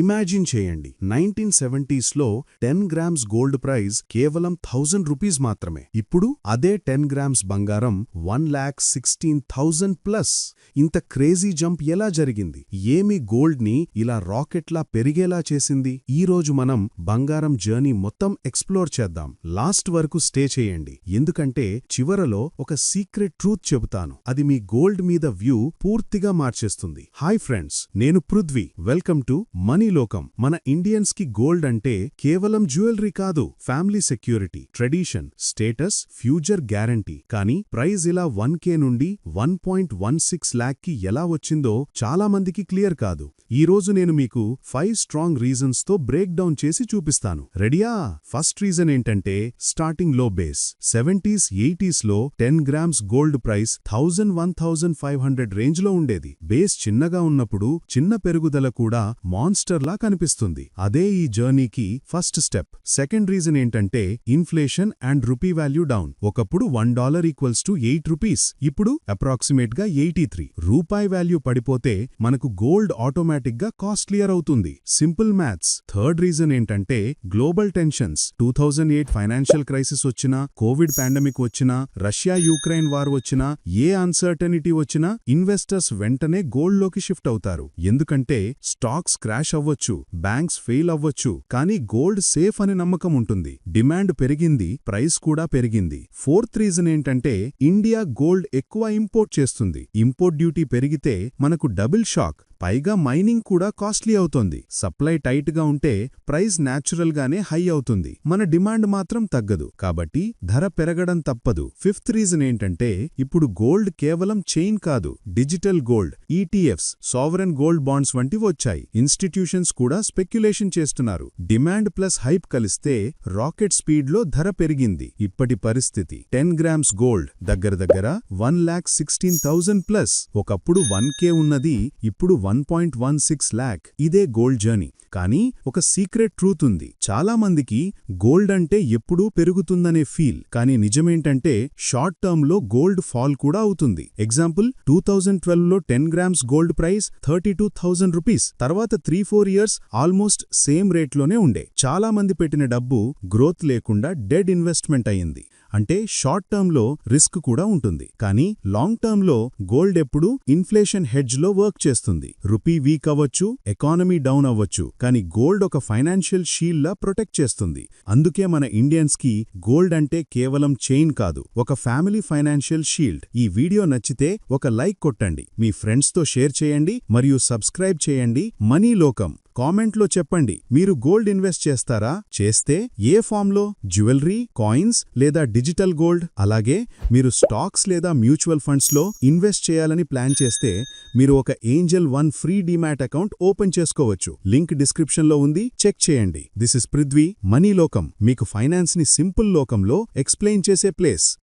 Imagine చేయండి. Nineteen సెవెంటీస్లో ten grams gold price కేవలం థౌజండ్ రూపీస్ మాత్రమే. ఇప్పుడు అదే టెన్ గ్రామ్స్ బంగారం one lakh sixteen thousand plus ఇంత క్రేజీ జంప్ ఎలా జరిగింది? ఏమి గోల్డ్ని ఇలా రాకెట్లా పెరిగేలా చేసింది? ఈ రోజు మనం బంగారం జర్నీ మొత్తం ఎక్స్ప్లోర్ చేద్దాం. లాస్ట్ వరకు స్టే చేయండి. ఎందుకంటే చివరలో ఒక సీక్రెట్ ట్రూత్ చెబుతాను. అది మీ గోల్డ్ మీద వ్యూ పూర్తిగా మార్చేస్తుంది. హాయ్ ఫ్రెండ్స్ నేను పృథ్వీ. వెల్కమ్ టు మనీ లోకం మన ఇండియన్స్కి గోల్డ్ అంటే కేవలం జ్యువెలరీ కాదు family security tradition status future guarantee. కానీ ప్రైజ్ ఇలా వన్ కే నుండి వన్ పాయింట్ వన్ సిక్స్ ల్యాక్కి ఎలా వచ్చిందో చాలా మందికి క్లియర్ కాదు. ఈ రోజు నేను మీకు ఫైవ్ స్ట్రాంగ్ రీజన్స్తో బ్రేక్ డౌన్ చేసి చూపిస్తాను. రెడీయా? ఫస్ట్ రీజన్ ఏంటంటే స్టార్టింగ్లో base. Seventies ఎయిటీస్లో ten grams gold price thousand one thousand five hundred రేంజ్లో ఉండేది. బేస్ చిన్నగా ఉన్నప్పుడు చిన్న పెరుగుదల కూడా లా కనిపిస్తుంది. అదే ఈ జర్నీకి ఫస్ట్ స్టెప్. సెకండ్ రీజన్ ఏంటంటే inflation and rupee value down. ఒకప్పుడు one dollar equals to eight rupees. ఇప్పుడు అప్రాక్సిమేట్గా ఎయిటీ త్రీ. రూపాయి వాల్యూ పడిపోతే మనకు గోల్డ్ ఆటోమేటిక్గా కాస్ట్లియర్ అవుతుంది. Simple maths. థర్డ్ రీజన్ ఏంటంటే global tensions. Two thousand eight financial crisis వచ్చినా కోవిడ్ పాండమిక్ వచ్చినా రష్యా యూక్రెయిన్ వార్ వచ్చినా ఏ అన్సర్టనిటీ వచ్చినా ఇన్వెస్టర్స్ వెంటనే గోల్డ్లోకి షిఫ్ట్ అవుతారు. ఎందుకంటే స్టాక్స్ క్రాష్ అవ్వచ్చు బ్యాంక్స్ ఫెయిల్ అవ్వచ్చు కానీ గోల్డ్ సేఫ్ అని నమ్మకం ఉంటుంది. డిమాండ్ పెరిగింది ప్రైస్ కూడా పెరిగింది. ఫోర్త్ రీజన్ ఏంటంటే ఇండియా గోల్డ్ ఎక్కువ ఇంపోర్ట్ చేస్తుంది. ఇంపోర్ట్ డ్యూటీ పెరిగితే మనకు డబుల్ షాక్. పైగా మైనింగ్ కూడా కాస్ట్లీ అవుతోంది. సప్లై టైట్గా ఉంటే ప్రైస్ న్యాచురల్ గానే హై అవుతుంది. మన డిమాండ్ మాత్రం తగ్గదు. కాబట్టి ధర పెరగడం తప్పదు. ఫిఫ్త్ రీజన్ ఏంటంటే ఇప్పుడు గోల్డ్ కేవలం చైన్ కాదు digital gold ETFs sovereign gold bonds వంటివి వచ్చాయి. ఇన్స్టిట్యూషన్స్ కూడా స్పెక్యులేషన్ చేస్తున్నారు. డిమాండ్ ప్లస్ హైప్ కలిస్తే రాకెట్ స్పీడ్లో ధర పెరిగింది. ఇప్పటి పరిస్థితి. టెన్ గ్రామ్స్ గోల్డ్ దగ్గర దగ్గర one lakh sixteen thousand plus. ఒకప్పుడు వన్ కే ఉన్నది ఇప్పుడు one point one six lakh. ఇదే గోల్డ్ జర్నీ. కానీ ఒక సీక్రెట్ ట్రూత్ ఉంది. చాలా మందికి గోల్డ్ అంటే ఎప్పుడూ పెరుగుతుందనే ఫీల్. కానీ నిజమేంటంటే షార్ట్ టర్మ్లో గోల్డ్ ఫాల్ కూడా అవుతుంది. Example two thousand ట్వెల్వ్లో ten grams gold price thirty two thousand rupees. తర్వాత three four years almost same రేట్లోనే ఉండే. చాలా మంది పెట్టిన డబ్బు గ్రోత్ లేకుండా డెడ్ ఇన్వెస్ట్మెంట్ అయింది అంటే షార్ట్ టర్మ్లో రిస్క్ కూడా ఉంటుంది. కానీ లాంగ్ టర్మ్లో గోల్డ్ ఎప్పుడు ఇన్ఫ్లేషన్ హెడ్జ్లో వర్క్ చేస్తుంది. రూపీ వీక్ అవ్వచ్చు ఎకానమీ డౌన్ అవ్వచ్చు కానీ గోల్డ్ ఒక ఫైనాన్షియల్ షీల్డ్లా ప్రొటెక్ట్ చేస్తుంది. అందుకే మన ఇండియన్స్కి గోల్డ్ అంటే కేవలం చైన్ కాదు ఒక ఫ్యామిలీ ఫైనాన్షియల్ షీల్డ్. ఈ వీడియో నచ్చితే ఒక లైక్ కొట్టండి. మీ ఫ్రెండ్స్తో షేర్ చేయండి మరియు సబ్స్క్రైబ్ చేయండి. మనీ లోకం. కామెంట్లో చెప్పండి. మీరు గోల్డ్ ఇన్వెస్ట్ చేస్తారా? చేస్తే ఏ ఫామ్లో? జ్యువెలరీ కాయిన్స్ లేదా డిజిటల్ గోల్డ్? అలాగే మీరు స్టాక్స్ లేదా మ్యూచువల్ ఫండ్స్లో ఇన్వెస్ట్ చేయాలని ప్లాన్ చేస్తే మీరు ఒక Angel One free demat account open చేసుకోవచ్చు. లింక్ డిస్క్రిప్షన్లో ఉంది. చెక్ చేయండి. దిస్ ఇస్ పృథ్వీ మనీ లోకం. మీకు ఫైనాన్స్ని సింపుల్ లోకంలో ఎక్స్ప్లెయిన్ చేసే ప్లేస్.